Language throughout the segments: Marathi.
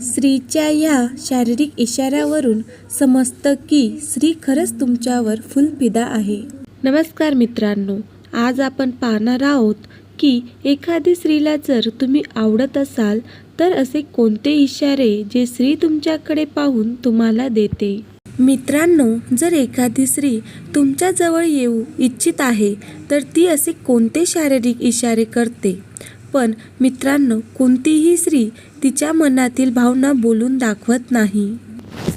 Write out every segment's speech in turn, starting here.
स्त्रीच्या या शारीरिक इशाऱ्यावरून समजतं की स्त्री खरंच तुमच्यावर फुलफिदा आहे. नमस्कार मित्रांनो आज आपण पाहणार आहोत की एखादी स्त्रीला जर तुम्ही आवडत असाल तर असे कोणते इशारे जे स्त्री तुमच्याकडे पाहून तुम्हाला देते? मित्रांनो जर एखादी स्त्री तुमच्याजवळ येऊ इच्छित आहे तर ती असे कोणते शारीरिक इशारे करते? पण मित्रांनो कोणतीही स्त्री तिच्या मनातील भावना बोलून दाखवत नाही.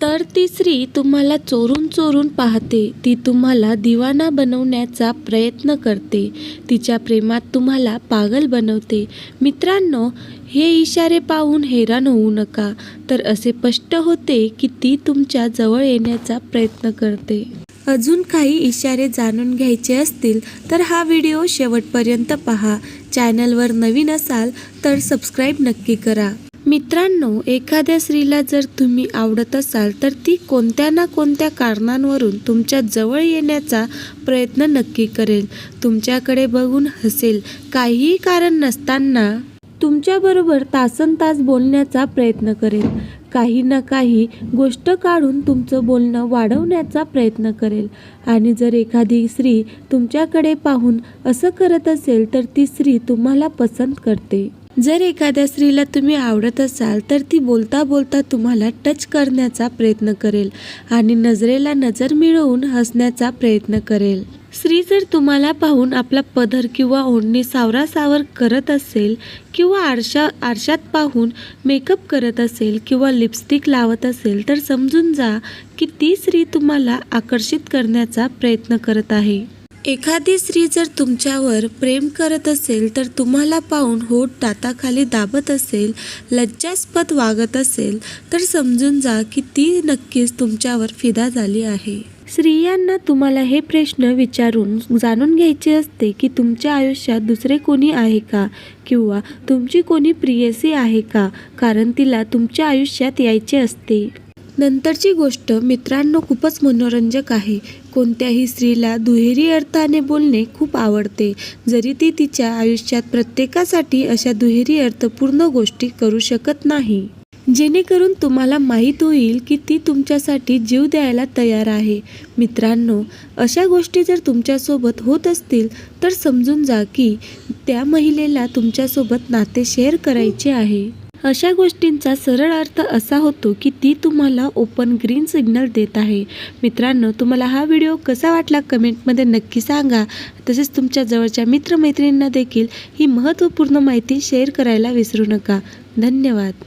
तर ती स्त्री तुम्हाला चोरून चोरून पाहते. ती तुम्हाला दिवाना बनवण्याचा प्रयत्न करते. तिच्या प्रेमात तुम्हाला पागल बनवते. मित्रांनो हे इशारे पाहून हैराण होऊ नका. तर असे स्पष्ट होते की ती तुमच्या जवळ येण्याचा प्रयत्न करते. अजून काही इशारे जाणून घ्यायचे असतील तर हा व्हिडिओ शेवटपर्यंत पहा. चॅनलवर नवीन असाल तर सबस्क्राईब नक्की करा. मित्रांनो एखाद्या स्त्रीला जर तुम्ही आवडत असाल तर ती कोणत्या ना कोणत्या कारणांवरून तुमच्या जवळ येण्याचा प्रयत्न नक्की करेल. तुमच्याकडे बघून हसेल. काहीही कारण नसताना तुमच्याबरोबर तासन तास बोलण्याचा प्रयत्न करेल. काही ना काही गोष्ट काढून तुमचं बोलणं वाढवण्याचा प्रयत्न करेल. आणि जर एखादी स्त्री तुमच्याकडे पाहून असं करत असेल तर ती स्त्री तुम्हाला पसंत करते. जर एखाद्या स्त्रीला तुम्ही आवडत असाल तर ती बोलता बोलता तुम्हाला टच करण्याचा प्रयत्न करेल आणि नजरेला नजर मिळवून हसण्याचा प्रयत्न करेल. स्त्री जर तुम्हाला पाहून आपला पदर किंवा ओढणी सावरासावर करत असेल किंवा आरशा आरशात पाहून मेकअप करत असेल किंवा लिपस्टिक लावत असेल तर समजून जा की ती स्त्री तुम्हाला आकर्षित करण्याचा प्रयत्न करत आहे. एखादी स्त्री जर तुमच्यावर प्रेम करत असेल तर तुम्हाला पाहून होठ दाताखाली दाबत असेल लज्जास्पद वागत असेल तर समजून जा की ती नक्कीच तुमच्यावर फिदा झाली आहे. स्त्रियांना तुम्हाला हे प्रश्न विचारून जाणून घ्यायचे असते की तुमच्या आयुष्यात दुसरे कोणी आहे का? किंवा तुमची कोणी प्रियसी आहे का? कारण तिला तुमच्या आयुष्यात यायचे असते. नंतरची गोष्ट मित्रांनो खूपच मनोरंजक आहे. कोणत्याही स्त्रीला दुहेरी अर्थाने बोलणे खूप आवडते. जरी ती तिच्या आयुष्यात प्रत्येकासाठी अशा दुहेरी अर्थपूर्ण गोष्टी करू शकत नाही. जेणेकरून तुम्हाला माहीत होईल की ती तुमच्यासाठी जीव द्यायला तयार आहे. मित्रांनो अशा गोष्टी जर तुमच्यासोबत होत असतील तर समजून जा की त्या महिलेला तुमच्यासोबत नाते शेअर करायचे आहे. अशा गोष्टींचा सरळ अर्थ असा होतो की ती तुम्हाला ओपन ग्रीन सिग्नल देत आहे. मित्रांनो तुम्हाला हा व्हिडिओ कसा वाटला कमेंटमध्ये नक्की सांगा. तसेच तुमच्या जवळच्या मित्रमैत्रिणींना देखील ही महत्त्वपूर्ण माहिती शेअर करायला विसरू नका. धन्यवाद.